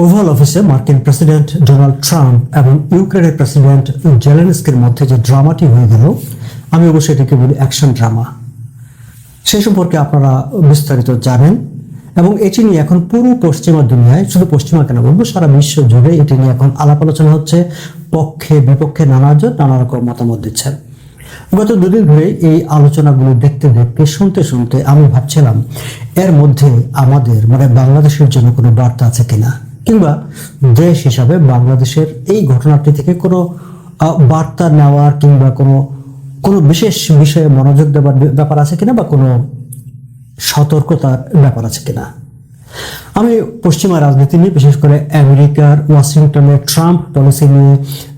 Oval অফিসে মার্কিন president Donald Trump এবং ইউক্রেনের প্রেসিডেন্ট জেলেনস্কির মধ্যে যে ড্রামাটি হয়ে গেল, আমি অবশ্যই এটাকে বলি অ্যাকশন ড্রামা। সে সম্পর্কে আপনারা বিস্তারিত জানেন এবং এটি নিয়ে এখন পুরো পশ্চিমা দুনিয়ায়, শুধু পশ্চিমা কেন বলব, সারা বিশ্ব জুড়ে এটি নিয়ে এখন আলাপ আলোচনা হচ্ছে, পক্ষে, বিপক্ষে নানাজন নানা রকম মতামত দিচ্ছেন। গত দুদিন ধরে এই আলোচনাগুলো দেখতে দেখতে, শুনতে শুনতে আমি ভাবছিলাম, এর মধ্যে আমাদের মানে বাংলাদেশের জন্য কোনো বার্তা আছে কিনা? কিংবা দেশ হিসাবে বাংলাদেশের এই ঘটনাটি থেকে কোনো বার্তা নেওয়ার কিংবা কোনো কোনো বিশেষ বিষয়ে মনোযোগ দেওয়ার ব্যাপার আছে কিনা বা কোনো সতর্কতার ব্যাপার আছে কিনা? আমি পশ্চিমা রাজনীতি নিয়ে, বিশেষ করে আমেরিকার ওয়াশিংটনের ট্রাম্প পলিসি নিয়ে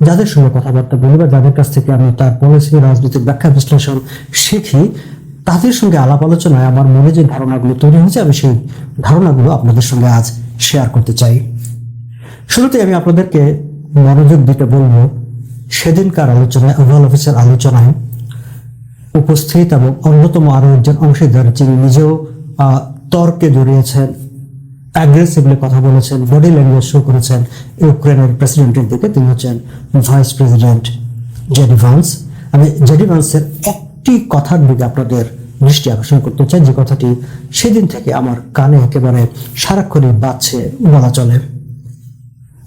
যাদের সঙ্গে কথাবার্তা বলি বা যাদের কাছ থেকে আমি তার পলিসি রাজনীতির ব্যাখ্যা বিশ্লেষণ শিখি, তাদের সঙ্গে আলাপ আলোচনায় আমার মনে যে ধারণাগুলো তৈরি হয়েছে, আমি সেই ধারণাগুলো আপনাদের সঙ্গে আজ শেয়ার করতে চাই। শুরুতে আমি আপনাদেরকে মনোযোগ দিতে বলব, সেদিনকার আলোচনায় ওভাল অফিসের আলোচনায় উপস্থিত এবং অন্যতম আরও একজন অংশীদার, যিনি নিজেও তর্কে জড়িয়েছেন অ্যাগ্রেসিভলি কথা বলেছেন বডি ল্যাঙ্গুয়েজ শো করেছেন ইউক্রেনের প্রেসিডেন্টের দিকে। তিনি হচ্ছেন vice president J D Vance আমি জেডি ভান্সের একটি কথার দিকে আপনাদের দৃষ্টি আকর্ষণ করতে চাই। যে কথাটি সেদিন থেকে আমার কানে একেবারে সারাক্ষণই বাজছে, বলা চলে।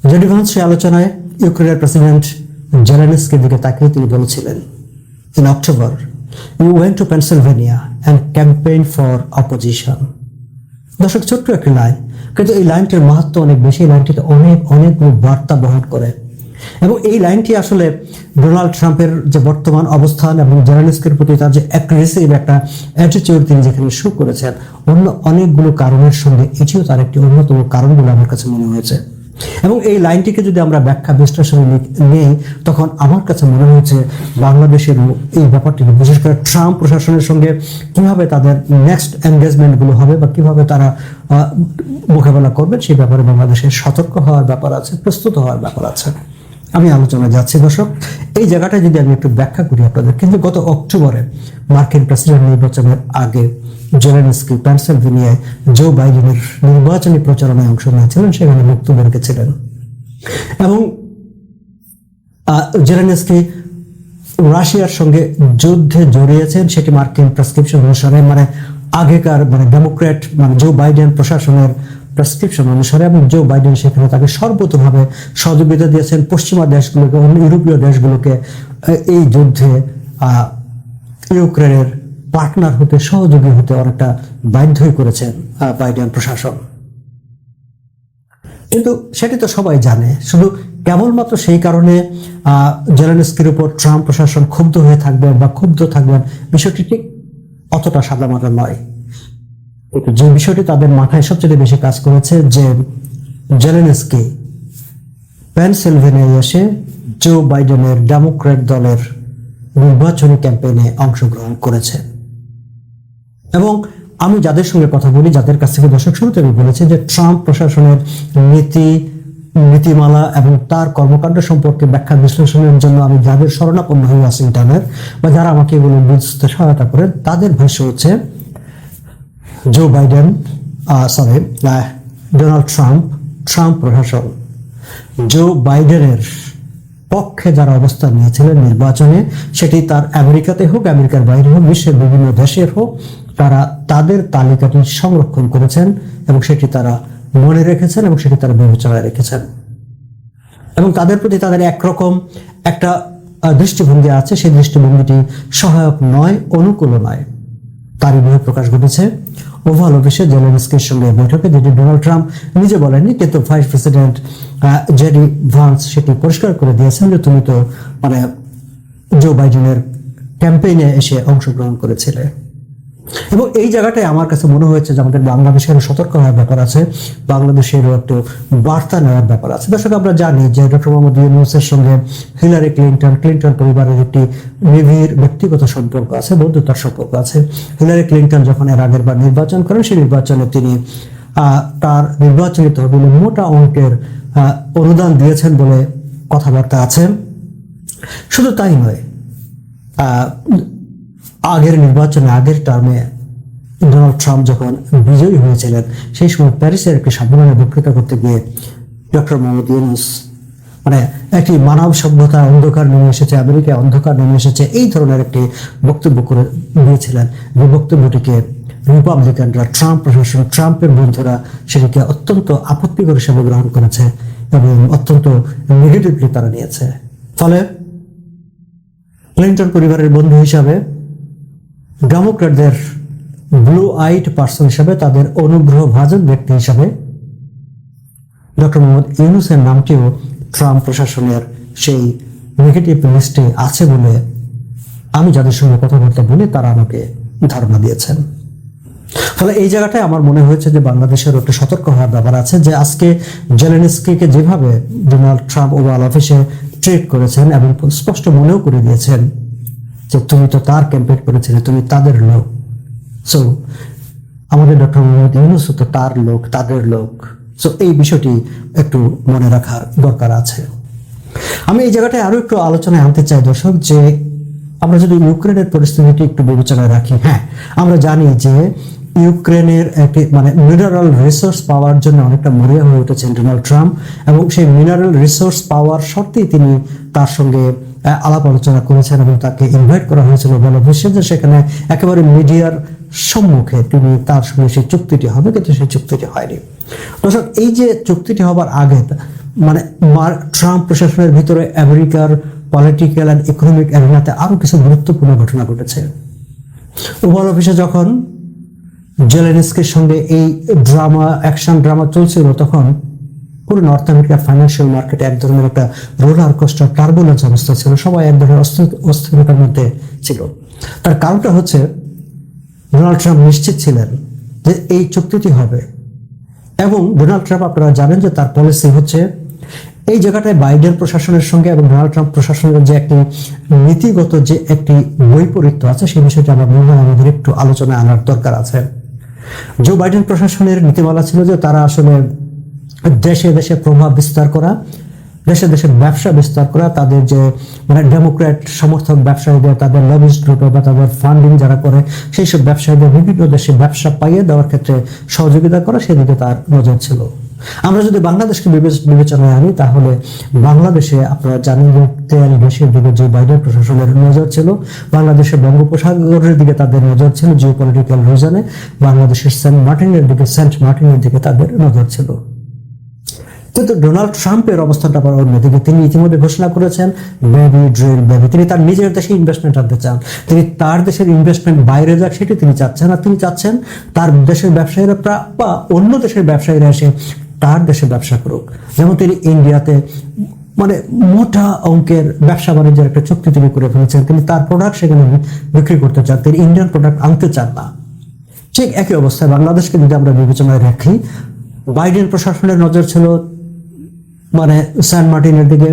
জেডি ভান্স সেই আলোচনায় ইউক্রেনের প্রেসিডেন্ট জেলেনস্কির দিকে তাকিয়ে তিনি বলেছিলেন in October, you went to Pennsylvania and campaigned for opposition. দর্শক ছোট্ট একটি লাইন কিন্তু এই লাইনটির মাহাত্ম অনেক বেশি। লাইনটিতে অনেক অনেকগুলো বার্তা বহন করে। এবং এই লাইনটি আসলে ডোনাল্ড ট্রাম্পের যে বর্তমান অবস্থান এবং জার্নালিস্টের প্রতি তার যে অ্যাগ্রেসিভ একটা অ্যাটিটিউড তিনি যেখানে শো করেছেন অন্য অনেকগুলো কারণের সঙ্গে এটিও তার একটি অন্যতম কারণ বলে আমার কাছে মনে হয়েছে। এবং এই লাইনটিকে যদি আমরা ব্যাখ্যা বিশ্লেষণে নেই, তখন আমার কাছে মনে হয়েছে বাংলাদেশের এই ব্যাপারটিকে, বিশেষ করে ট্রাম্প প্রশাসনের সঙ্গে কীভাবে তাদের নেক্সট এনগেজমেন্টগুলো হবে বা কীভাবে তারা মোকাবেলা করবেন, সেই ব্যাপারে বাংলাদেশের সতর্ক হওয়ার ব্যাপার আছে, প্রস্তুত হওয়ার ব্যাপার আছে। আমি আলোচনা যাচ্ছি, দর্শক। এই জায়গাটা যদি আমি একটু ব্যাখ্যা করি আপনাদের কিন্তু গত অক্টোবরে মার্কিন প্রেসিডেন্ট নির্বাচনের আগে জেলেনস্কি পেনসিলভেনিয়ায় জো বাইডেনের নির্বাচনী প্রচারণায় অংশ নিয়েছিলেন, সেখানে বক্তব্য রেখেছিলেন এবং জেলেনস্কি রাশিয়ার সঙ্গে যুদ্ধে জড়িয়েছেন, সেটি মার্কিন প্রেসক্রিপশন অনুসারে মানে আগেকার মানে ডেমোক্র্যাট মানে জো বাইডেন প্রশাসনের প্রেসক্রিপশন অনুসারে এবং জো বাইডেন সেখানে তাকে সর্বতভাবে সহযোগিতা দিয়েছেন। পশ্চিমা দেশগুলোকে অন্য ইউরোপীয় দেশগুলোকে এই যুদ্ধে ইউক্রেনের পার্টনার হতে, সহযোগী হতে অনেকটা বাধ্যই করেছেন বাইডেন প্রশাসন। কিন্তু সেটি তো সবাই জানে, শুধু কেবলমাত্র সেই কারণে জেলেনস্কির উপর ট্রাম্প প্রশাসন ক্ষুব্ধ হয়ে থাকবেন বা ক্ষুব্ধ থাকবেন, বিষয়টি ঠিক অতটা সাদা সাদামাটা নয়। যে বিষয়টি তাদের মাথায় সবচেয়ে বেশি কাজ করেছে যে জেলেনস্কি পেনসিলভেনিয়ায় এসে জো বাইডেনের ডেমোক্র্যাট দলের নির্বাচনী ক্যাম্পেইনে অংশগ্রহণ করেছে। এবং আমি যাদের সঙ্গে কথা বলি, যাদের কাছ থেকে দর্শক শুরুতে আমি বলেছি যে ট্রাম্প প্রশাসনের নীতি, নীতিমালা এবং তার কর্মকাণ্ড সম্পর্কে ব্যাখ্যা বিশ্লেষণের জন্য আমি যাদের শরণাপন্ন হয়ে হই ওয়াশিংটনের বা যারা আমাকে এগুলো বুঝতে সহায়তা করেন, তাদের ভাষ্য হচ্ছে Joe Biden sorry Donald Trump Trump প্রশাসন জো বাইডেনের পক্ষে যারা অবস্থান নিয়েছিলেন নির্বাচনে, সেটি তার আমেরিকাতে হোক, আমেরিকার বাইরে হোক, বিশ্বের বিভিন্ন দেশের হোক, তারা তাদের তালিকাটি সংরক্ষণ করেছেন এবং সেটি তারা মনে রেখেছেন এবং সেটি তারা বিবেচনায় রেখেছেন। এবং তাদের প্রতি তাদের একরকম একটা দৃষ্টিভঙ্গি আছে। সেই দৃষ্টিভঙ্গিটি সহায়ক নয় অনুকূল নয়। তারই প্রকাশ ঘটেছে। ওভাল অফিসে জেলেনস্কির সঙ্গে বৈঠকে যেটি ডোনাল্ড ট্রাম্প নিজে বলেননি, কিন্তু ভাইস প্রেসিডেন্ট জেডি ভান্স সেটি পরিষ্কার করে দিয়েছেন যে তুমি তো মানে জো বাইডেনের ক্যাম্পেইনে এসে অংশগ্রহণ করেছিলে এবং এই জায়গাটায় আমার কাছে মনে হয়েছে যে আমাদের বাংলাদেশের সতর্ক হওয়ার ব্যাপার আছে, বাংলাদেশেরও একটু বার্তা নেওয়ার ব্যাপার আছে। দর্শক, আমরা জানি যে ডক্টর মোহাম্মদ ইউনুসের সঙ্গে হিলারি ক্লিন্টন ক্লিন্টন পরিবারের একটি নিবিড় ব্যক্তিগত সম্পর্ক আছে বন্ধুতার সম্পর্ক আছে। হিলারি ক্লিন্টন যখন এর আগের বার নির্বাচন করেন, সেই নির্বাচনে তিনি তার নির্বাচনী তহবিলে মোটা অঙ্কের অনুদান দিয়েছেন বলে কথাবার্তা আছে। শুধু তাই নয় আগের নির্বাচনে, আগের টার্মে ডোনাল্ড ট্রাম্প যখন বিজয়ী হয়েছিলেন, সেই সময় প্যারিসের একটি সম্মেলনে বক্তৃতা করতে গিয়ে ডক্টর মোহাম্মদ ইউনুস মানে একটি মানব সভ্যতা অন্ধকার নেমে এসেছে, আমেরিকায় অন্ধকার নেমে এসেছে, এই ধরনের একটি বক্তব্য করে দিয়েছিলেন। যে বক্তব্যটিকে রিপাবলিকানরা ট্রাম্প প্রশাসন ট্রাম্পের বন্ধুরা সেটিকে অত্যন্ত আপত্তিকর হিসেবে গ্রহণ করেছে এবং অত্যন্ত নেগেটিভলি তারা নিয়েছে। ফলে ক্লিন্টন পরিবারের বন্ধু হিসাবে ডেমোক্রেটদের ব্লু আইট পার্সন হিসাবে তাদের অনুগ্রহ ভাজন ব্যক্তি হিসাবে ডক্টর মোহাম্মদ ইউনুসের নামটিও ট্রাম্প প্রশাসনের সেই নেগেটিভ লিস্টে আছে বলে আমি যাদের সঙ্গে কথাবার্তা বলি, তারা আমাকে ধারণা দিয়েছেন। ফলে এই জায়গাটায় আমার মনে হয়েছে যে বাংলাদেশের একটা সতর্ক হওয়ার ব্যাপার আছে যে আজকে জেলেনস্কিকে যেভাবে ডোনাল্ড ট্রাম্প ওভাল অফিসে ট্রিট করেছেন এবং স্পষ্ট মনেও করে দিয়েছেন যে তুমি তো তার ক্যাম্পেইন করেছিলে, তুমি তাদের লোক। সো আমাদের ডক্টর মোহাম্মদ ইউনুস তো তার লোক, তাদের লোক। সো এই বিষয়টি একটু মনে রাখার দরকার আছে। আমি এই জায়গাটায় আরও একটু আলোচনায় আনতে চাই দর্শক, যে আমরা যদি ইউক্রেনের পরিস্থিতিটি একটু বিবেচনায় রাখি হ্যাঁ আমরা জানি যে ইউক্রেনের একটি মানে মিনারেল রিসোর্স পাওয়ার জন্য অনেকটা মরিয়া হয়ে উঠেছেন ডোনাল্ড ট্রাম্প এবং সেই মিনারেল রিসোর্স পাওয়ার শর্তেই তিনি তার সঙ্গে আলাপ আলোচনা করেছেন এবং তাকে ইনভাইট করা হয়েছিল বলা হয়েছে যে সেখানে একেবারে মিডিয়ার সম্মুখে তিনি তার সঙ্গে সেই চুক্তিটি হবে, কিন্তু সেই চুক্তিটি হয়নি। দর্শক, এই যে চুক্তিটি হবার আগে মানে ট্রাম্প প্রশাসনের ভিতরে আমেরিকার পলিটিক্যাল অ্যান্ড ইকোনমিক অ্যারিনাতে আরও কিছু গুরুত্বপূর্ণ ঘটনা ঘটেছে। ওভাল অফিসে যখন জেলেনস্কির সঙ্গে এই ড্রামা অ্যাকশন ড্রামা চলছিল, তখন পুরো নর্থ আমেরিকার ফাইন্যান্সিয়াল মার্কেটে এক ধরনের একটা রোলার কোস্টার টার্বুলেন্স অবস্থা ছিল। সবাই এক ধরনের অস্থিরতার মধ্যে ছিল। তার কারণটা হচ্ছে ডোনাল্ড ট্রাম্প নিশ্চিত ছিলেন যে এই চুক্তিটি হবে। এবং ডোনাল্ড ট্রাম্প আপনারা জানেন যে তার পলিসি হচ্ছে, এই জায়গাটায় বাইডেন প্রশাসনের সঙ্গে এবং ডোনাল্ড ট্রাম্প প্রশাসনের যে একটি নীতিগত যে একটি বৈপরীত্য আছে, সেই বিষয়টি আমার মনে হয় আমাদের একটু আলোচনায় আনার দরকার আছে। জো বাইডেন প্রশাসনের নীতিমালা ছিল যে তারা আসলে দেশে দেশে প্রভাব বিস্তার করা, দেশে দেশে ব্যবসা বিস্তার করা, তাদের যে মানে ডেমোক্র্যাট সমর্থক ব্যবসায়ীদের, তাদের লবিস্ট গ্রুপে বা তাদের ফান্ডিং যারা করে সেই সব ব্যবসায়ীদের বিভিন্ন দেশে ব্যবসা পাইয়ে দেওয়ার ক্ষেত্রে সহযোগিতা করা সেদিকে তার নজর ছিল। আমরা যদি বাংলাদেশকে বিবেচনায় আনি, তাহলে বাংলাদেশে আপনারা জানেন যে তেল গ্যাসের দিকে যে বাইডেন প্রশাসনের নজর ছিল বাংলাদেশের বঙ্গোপসাগরের দিকে তাদের নজর ছিল জিও পলিটিক্যাল রিজনে বাংলাদেশের সেন্ট মার্টিনের দিকে সেন্ট মার্টিনের দিকে তাদের নজর ছিল। কিন্তু ডোনাল্ড ট্রাম্পের অবস্থানটা আবার অন্যদিকে তিনি ইতিমধ্যে ঘোষণা করেছেন বেবি ড্রিল বেবি তিনি তার নিজের দেশে ইনভেস্টমেন্ট আনতে চান। তিনি তার দেশের ইনভেস্টমেন্ট বাইরে যাক, সেটি তিনি চাচ্ছেন আর তিনি চাচ্ছেন তার দেশের ব্যবসায়ীরা বা অন্য দেশের ব্যবসায়ীরা এসে তার দেশে ব্যবসা করুক। যেমন তিনি ইন্ডিয়াতে মানে মোটা অঙ্কের ব্যবসা বাণিজ্যের একটা চুক্তি তিনি করে ফেলেছেন। তিনি তার প্রোডাক্ট সেখানে বিক্রি করতে চান। তিনি ইন্ডিয়ান প্রোডাক্ট আনতে চান না। ঠিক একই অবস্থায় বাংলাদেশকে যদি আমরা বিবেচনায় রাখি বাইডেন প্রশাসনের নজর ছিল মানে সান মার্টিনের দিকে,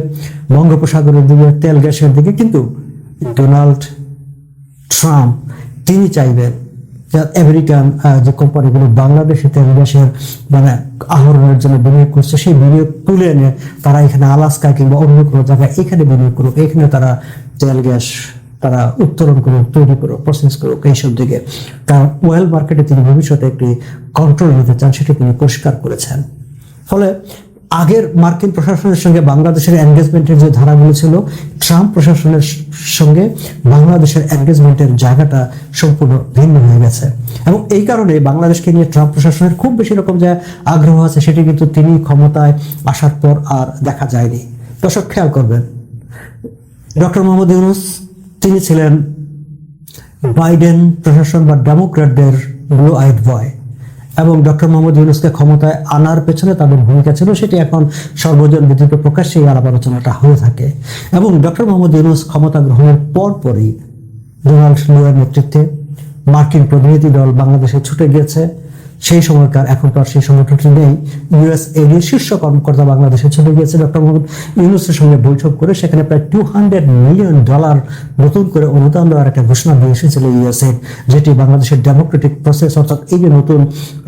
বঙ্গোপসাগরের দিকে, তেল গ্যাসের দিকে, কিন্তু ডোনাল্ড ট্রাম্প তিনি চাইবেন আমেরিকান যে কোম্পানিগুলো বাংলাদেশে তেল গ্যাসের মানে আহরণের জন্য বিনিয়োগ করছে, সেই বিনিয়োগ তুলে এনে তারা এখানে আলাস্কা কিংবা অন্য কোনো জায়গায় এখানে বিনিয়োগ করুক, এখানে তারা তেল গ্যাস তারা উত্তোলন করুক, তৈরি করুক প্রসেস করুক এইসব দিকে। কারণ ওয়েল মার্কেটে তিনি ভবিষ্যতে একটি কন্ট্রোল নিতে চান, সেটা তিনি পরিষ্কার করেছেন। ফলে আগের মার্কিন প্রশাসনের সঙ্গে বাংলাদেশের এনগেজমেন্টের যে ধারাগুলো ছিল, ট্রাম্প প্রশাসনের সঙ্গে বাংলাদেশের এনগেজমেন্টের জায়গাটা সম্পূর্ণ ভিন্ন হয়ে গেছে। এবং এই কারণে বাংলাদেশকে নিয়ে ট্রাম্প প্রশাসনের খুব বেশি রকম যে আগ্রহ আছে, সেটি কিন্তু তিনি ক্ষমতায় আসার পর আর দেখা যায়নি। দর্শক, খেয়াল করবেন, ডক্টর মোহাম্মদ ইউনুস, তিনি ছিলেন বাইডেন প্রশাসন বা ডেমোক্র্যাটদের ব্লু আইড বয় এবং ডক্টর মোহাম্মদ ইউনুসকে ক্ষমতায় আনার পেছনে তাদের ভূমিকা ছিল, সেটি এখন সর্বজন বিদিত প্রকাশ্যে এই আলাপ আলোচনাটা হয়ে থাকে। এবং ডক্টর মোহাম্মদ ইউনুস ক্ষমতা গ্রহণের পরপরই ডোনাল্ড লুয়ের নেতৃত্বে মার্কিন প্রতিনিধি দল বাংলাদেশে ছুটে গিয়েছে। সেই সময়কার এখন তো আর সেই সংগঠনটি নেই। ইউএস এর শীর্ষ কর্মকর্তা বাংলাদেশে চলে গিয়েছে। ডক্টর মোহাম্মদ ইউনুসের সঙ্গে বৈঠক করে সেখানে প্রায় টু হান্ড্রেড মিলিয়ন ডলার নতুন করে অনুদান দেওয়ার একটা ঘোষণা দিয়ে এসেছিল ইউএসএ যেটি বাংলাদেশের ডেমোক্রেটিক প্রসেস অর্থাৎ এই যে নতুন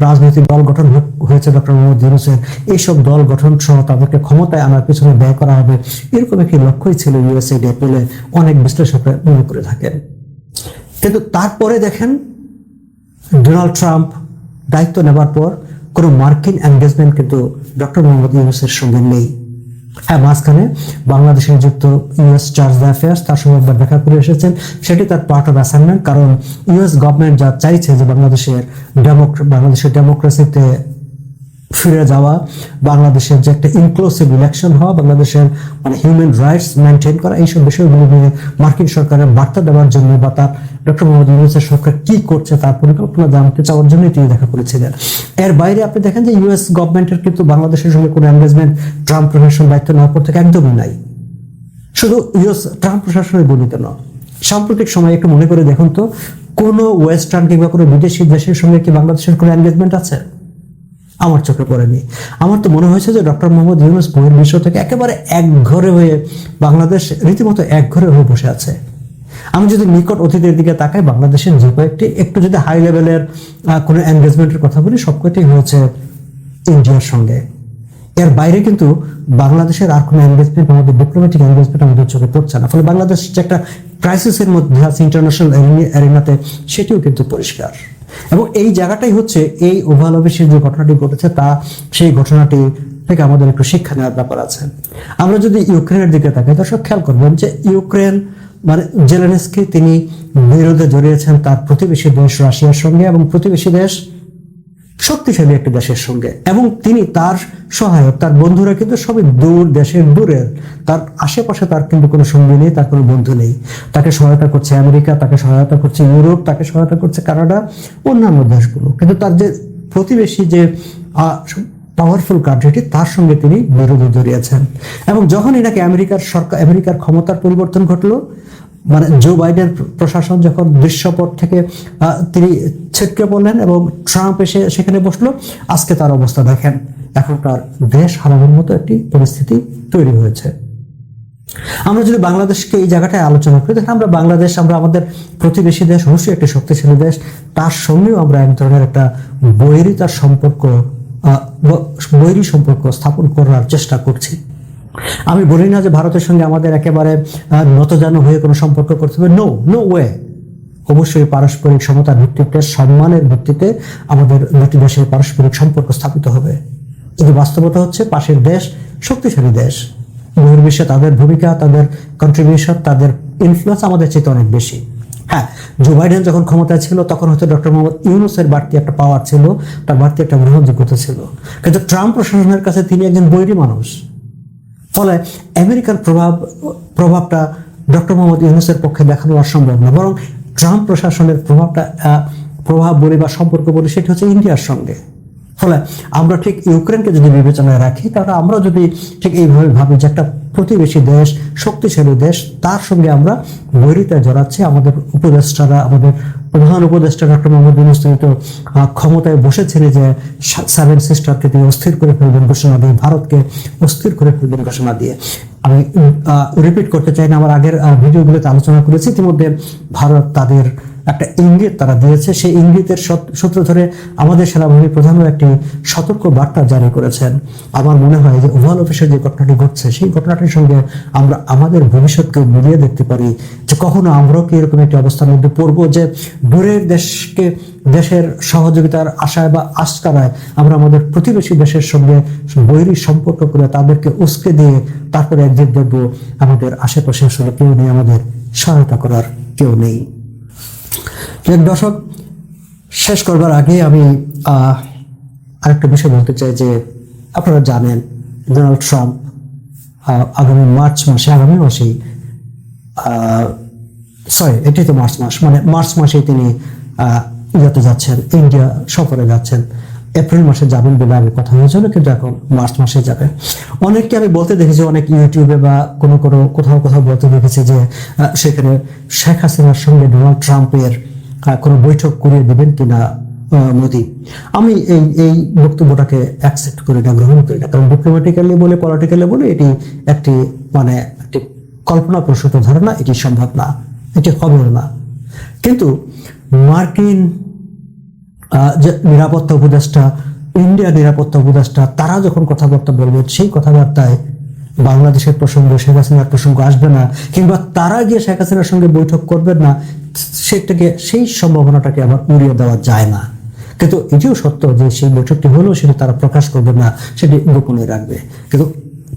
রাজনৈতিক দল গঠন হয়েছে ডক্টর মোহাম্মদ ইউনুসের, এইসব দল গঠন সহ তাদেরকে ক্ষমতায় আনার পিছনে ব্যয় করা হবে, এরকম একটি লক্ষ্যই ছিল ইউএসএ বলে অনেক বিশ্লেষকরা মনে করে থাকেন। কিন্তু তারপরে দেখেন ডোনাল্ড ট্রাম্প দায়িত্ব নেবার পর কোনো মার্কিন এঙ্গেজমেন্ট কিন্তু ডক্টর মোহাম্মদ ইউনুসের সঙ্গে নেই। হ্যাঁ মাঝখানে বাংলাদেশে যুক্ত ইউএস চার্জ অ্যাফেয়ার্স তার সঙ্গে একবার দেখা করে এসেছেন। সেটি তার পার্ট অফ অ্যাসাইনমেন্ট কারণ ইউএস গভর্নমেন্ট যা চাইছে যে বাংলাদেশের ডেমোক্রা বাংলাদেশের ডেমোক্রেসিতে ফিরে যাওয়া, বাংলাদেশের যে একটা ইনক্লুসিভ ইলেকশন হওয়া, বাংলাদেশের মানে হিউম্যান রাইটস মেনটেন করা, এইসব বিষয়গুলো নিয়ে মার্কিন সরকারের বার্তা দেওয়ার জন্য বা তার ডক্টর মোহাম্মদ ইউনুসের সরকার কি করছে তার পরিকল্পনা জানতে চাওয়ার জন্যই তিনি দেখা করেছিলেন। এর বাইরে আপনি দেখেন যে ইউএস গভর্নমেন্টের কিন্তু বাংলাদেশের সঙ্গে কোনো এনগেজমেন্ট ট্রাম্প প্রশাসন দায়িত্ব নেওয়ার পর থেকে একদমই নাই। শুধু ইউএস ট্রাম্প প্রশাসনের বলিত নয়। সাম্প্রতিক সময় একটু মনে করে দেখুন তো, কোনো ওয়েস্টার্ন কিংবা কোনো বিদেশি দেশের সঙ্গে কি বাংলাদেশের কোনো এনগেজমেন্ট আছে? আমার চোখে পড়েনি। আমার তো মনে হয়েছে যে ডক্টর মোহাম্মদ ইউনুস বইয়ের বিশ্ব থেকে একেবারে একঘরে হয়ে বাংলাদেশ রীতিমতো একঘরে হয়ে বসে আছে। আমি যদি নিকট অতীতের দিকে তাকাই, বাংলাদেশের যে কয়েকটি, একটু যদি হাই লেভেলের কোনো এনগেজমেন্টের কথা বলি, সব হয়েছে ইন্ডিয়ার সঙ্গে। এর বাইরে কিন্তু বাংলাদেশের আর কোনো এনগেজমেন্ট আমাদের ডিপ্লোম্যাটিক এনগেজমেন্ট আমাদের চোখে পড়ছে না। ফলে বাংলাদেশ যে একটা ক্রাইসিসের মধ্যে আছে ইন্টারন্যাশনাল অ্যারিনাতে সেটিও কিন্তু পরিষ্কার। এবং এই জায়গাটাই হচ্ছে এই ওভাল অফিসের যে ঘটনাটি ঘটেছে, তা সেই ঘটনাটি থেকে আমাদের একটু শিক্ষা নেওয়ার ব্যাপার আছে। আমরা যদি ইউক্রেনের দিকে তাকাই, দর্শক, খেয়াল করবেন যে ইউক্রেন মানে জেলেনস্কি তিনি বিরোধে জড়িয়েছেন তার প্রতিবেশী দেশ রাশিয়ার সঙ্গে এবং প্রতিবেশী দেশ শক্তিশালী একটি দেশের সঙ্গে। এবং তিনি তার সহায়ক, তার বন্ধুরা কিন্তু সবই দূর দেশের দূরের। তার আশেপাশে তার কিন্তু কোনো সঙ্গী নেই, তার কোনো বন্ধু নেই। তাকে সহায়তা করছে আমেরিকা, তাকে সহায়তা করছে ইউরোপ, তাকে সহায়তা করছে কানাডা, অন্যান্য দেশগুলো। কিন্তু তার যে প্রতিবেশী যে পাওয়ারফুল কান্ট্রিটি তার সঙ্গে তিনি বিরোধী জড়িয়েছেন এবং যখনই নাকি আমেরিকার সরকার, আমেরিকার ক্ষমতার পরিবর্তন ঘটলো মানে জো বাইডেন প্রশাসন যখন দৃশ্যপট থেকে তিনি ছিটকে পড়লেন এবং ট্রাম্প এসে সেখানে বসল, আজকে তার অবস্থা দেখেন। এখন তার দেশ হারানোর মতো একটি পরিস্থিতি তৈরি হয়েছে। আমরা যদি বাংলাদেশকে এই জায়গাটায় আলোচনা করি দেখেন আমরা বাংলাদেশ, আমরা আমাদের প্রতিবেশী দেশ, অবশ্যই একটি শক্তিশালী দেশ, তার সঙ্গেও আমরা এক ধরনের একটা বৈরিতার সম্পর্ক বৈরী সম্পর্ক স্থাপন করার চেষ্টা করছি। আমি বলি না যে ভারতের সঙ্গে আমাদের একেবারে নতজানু হয়ে কোনো সম্পর্ক করতে হবে। নো নো ওয়ে অবশ্যই পারস্পরিক সমতার ভিত্তিতে, সম্মানের ভিত্তিতে আমাদের দুটি দেশের পারস্পরিক সম্পর্ক স্থাপিত হবে। কিন্তু বাস্তবতা হচ্ছে পাশের দেশ শক্তিশালী দেশ। বহির্বিশ্বে তাদের ভূমিকা, তাদের কন্ট্রিবিউশন তাদের ইনফ্লুয়েন্স আমাদের চেয়ে অনেক বেশি। হ্যাঁ জো বাইডেন যখন ক্ষমতায় ছিল, তখন হয়তো ডক্টর মোহাম্মদ ইউনুসের বাড়তি একটা পাওয়ার ছিল, তার বাড়তি একটা গ্রহণযোগ্যতা ছিল। কিন্তু ট্রাম্প প্রশাসনের কাছে তিনি একজন বৈরী মানুষ। ফলে আমেরিকার প্রভাব, প্রভাবটা ডক্টর মোহাম্মদ ইউনুসের পক্ষে দেখানো অসম্ভব না। বরং ট্রাম্প প্রশাসনের প্রভাবটা প্রভাব বলি বা সম্পর্ক বলি, সেটি হচ্ছে ইন্ডিয়ার সঙ্গে। ফলে আমরা ঠিক ইউক্রেনকে যদি বিবেচনায় রাখি, তাহলে আমরা যদি ঠিক এইভাবে ভাবি যে একটা প্রতিবেশী দেশ, শক্তিশালী দেশ, তার সঙ্গে আমরা বৈরিতায় জড়াচ্ছি। আমাদের উপদেষ্টারা, আমাদের প্রধান উপদেষ্টা ডক্টর মোহাম্মদ ইউনুস, তিনি তো ক্ষমতায় বসেছিলেন যে সেভেন সিস্টারকে তিনি অস্থির করে ফেলবেন ঘোষণা দিয়ে, ভারতকে অস্থির করে ফেলবেন ঘোষণা দিয়ে। আমি রিপিট করতে চাই না, আমার আগের ভিডিওগুলোতে আলোচনা করেছি। ইতিমধ্যে ভারত তাদের একটা ইঙ্গিত তারা দিয়েছে। সেই ইঙ্গিতের সূত্র ধরে আমাদের সেনাবাহিনী প্রধানও একটি সতর্ক বার্তা জারি করেছেন। আমার মনে হয় যে ওভাল অফিসে যে ঘটনাটি ঘটছে, সেই ঘটনাটির সঙ্গে আমরা আমাদের ভবিষ্যৎকে মিলিয়ে দেখতে পারি যে কখনো আমরাও কি এরকম একটি অবস্থার মধ্যে পড়ব যে দূরের দেশকে, দেশের সহযোগিতার আশায় বা আশকারায় আমরা আমাদের প্রতিবেশী দেশের সঙ্গে বৈরী সম্পর্ক করে তাদেরকে উস্কে দিয়ে তারপরে একদিন দেখব আমাদের আশেপাশে আসলে কেউ নেই, আমাদের সহায়তা করার কেউ নেই। যাক দর্শক, শেষ করবার আগে আমি আরেকটা বিষয় বলতে চাই যে আপনারা জানেন ডোনাল্ড ট্রাম্প আগামী মার্চ মাসে, আগামী মাসেই সরি এটি তো মার্চ মাস মানে মার্চ মাসেই তিনি ইয়েতে যাচ্ছেন, ইন্ডিয়া সফরে যাচ্ছেন। এপ্রিল মাসে যাবেন বলে আগে কথা হয়েছিল, কিন্তু এখন মার্চ মাসে যাবে। অনেককে আমি বলতে দেখেছি, অনেক ইউটিউবে বা কোনো কোনো কোথাও কোথাও বলতে দেখেছি যে সেখানে শেখ হাসিনার সঙ্গে ডোনাল্ড ট্রাম্পের কোনো বৈঠক করিয়ে দেবেন কিনা মোদি? আমি এই এই বক্তব্যটাকে অ্যাকসেপ্ট করি না, গ্রহণ করি না। কারণ ডিপ্লোম্যাটিক্যালি বলে পলিটিক্যালি বলে, এটি একটি মানে একটি কল্পনা প্রসূত ধারণা, এটি সম্ভব না, এটি হবে না। কিন্তু মার্কিন যে নিরাপত্তা উপদেষ্টা ইন্ডিয়া নিরাপত্তা উপদেষ্টা, তারা যখন কথাবার্তা বলবে, সেই কথাবার্তায় বাংলাদেশের প্রসঙ্গ, শেখ হাসিনার প্রসঙ্গ আসবে না, কিংবা তারা গিয়ে শেখ হাসিনার সঙ্গে বৈঠক করবেন না সেটাকে, সেই সম্ভাবনাটাকে আবার উড়িয়ে দেওয়া যায় না। কিন্তু এটিও সত্য যে সেই বৈঠকটি হলেও সেটা তারা প্রকাশ করবে না, সেটি গোপনে রাখবে। কিন্তু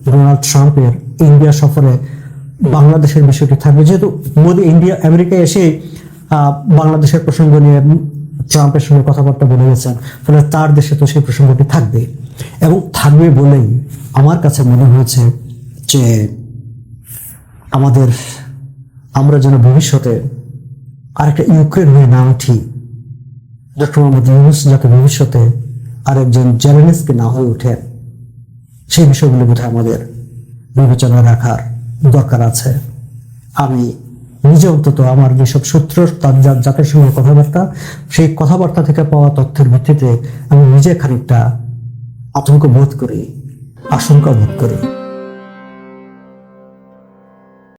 ডোনাল্ড ট্রাম্পের ইন্ডিয়া সফরে বাংলাদেশের বিষয়টি থাকবে। যেহেতু মোদী ইন্ডিয়া আমেরিকায় এসে বাংলাদেশের প্রসঙ্গ নিয়ে ট্রাম্পের সঙ্গে কথাবার্তা বলে গেছেন, ফলে তার দেশে তো সেই প্রসঙ্গটি থাকবে। এবং থাকবে বলেই আমার কাছে মনে হয়েছে যে আমাদের, আমরা যেন ভবিষ্যতে আরেকটা ইউক্রেন হয়ে না উঠি ডক্টর মোহাম্মদ ইউনুস যাতে ভবিষ্যতে আরেকজন জেলেনিসকে না হয়ে ওঠেন, সেই বিষয়গুলো বোধহয় আমাদের বিবেচনা রাখার দরকার আছে। আমি নিজে অন্তত আমার যেসব সূত্র, তার যাদের সঙ্গে কথাবার্তা, সেই কথাবার্তা থেকে পাওয়া তথ্যের ভিত্তিতে আমি নিজে খানিকটা আতঙ্ক বোধ করি, আশঙ্কা বোধ করি।